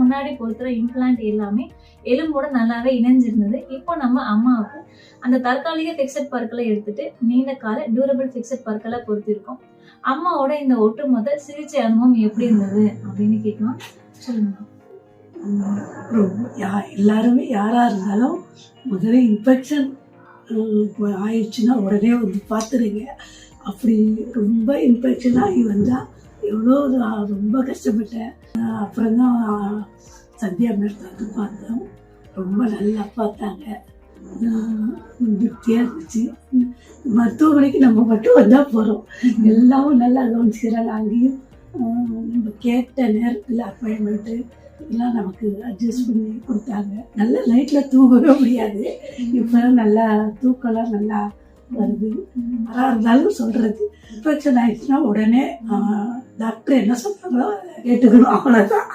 முன்னாடி பொறுத்துற இம்ப்ளான்ட் எல்லாமே எலும்போட நல்லாவே இணைஞ்சிருந்தது. இப்போ நம்ம அம்மாவுக்கு அந்த தற்காலிக ஃபிக்ஸட் பற்களை எடுத்துட்டு நீண்ட கால டியூரபிள் ஃபிக்ஸட் பற்களை பொறுத்திருக்கோம் அம்மாவோட இந்த ஒட்டுமொத்த சிகிச்சை அனுபவம் எப்படி இருந்தது அப்படின்னு கேட்கலாம். சொல்லுங்க. ரொம்ப யா எல்லாருமே யாராக இருந்தாலும் முதல்ல இன்ஃபெக்ஷன் ஆயிடுச்சுன்னா உடனே வந்து பார்த்துருங்க. அப்படி ரொம்ப இன்ஃபெக்ஷன் ஆகி வந்தால் எவ்வளோ ரொம்ப கஷ்டப்பட்டேன். அப்புறம் தான் சந்தியா மேடத்தை வந்து பார்த்தோம். ரொம்ப நல்லா பார்த்தாங்க. திருப்தியாக இருந்துச்சு. மருத்துவமனைக்கு நம்ம மட்டும் வந்தால் போகிறோம் எல்லாமும் நல்லா கவனிச்சுக்கிறாங்க. அங்கேயும் நம்ம கேட்ட நேரத்தில் அப்பாயின்மெண்ட்டு எல்லாம் நமக்கு அட்ஜஸ்ட் பண்ணி கொடுத்தாங்க. நல்லா நைட்டில் தூங்கவே முடியாது. இப்போ நல்லா தூக்கலாம் நல்லா வருது. யாராக இருந்தாலும் சொல்கிறது இன்ஃபெக்ஷன் ஆயிடுச்சுன்னா உடனே டாக்டர் என்ன சொல்கிறாங்களோ கேட்டுக்கணும் அவ்வளோதான்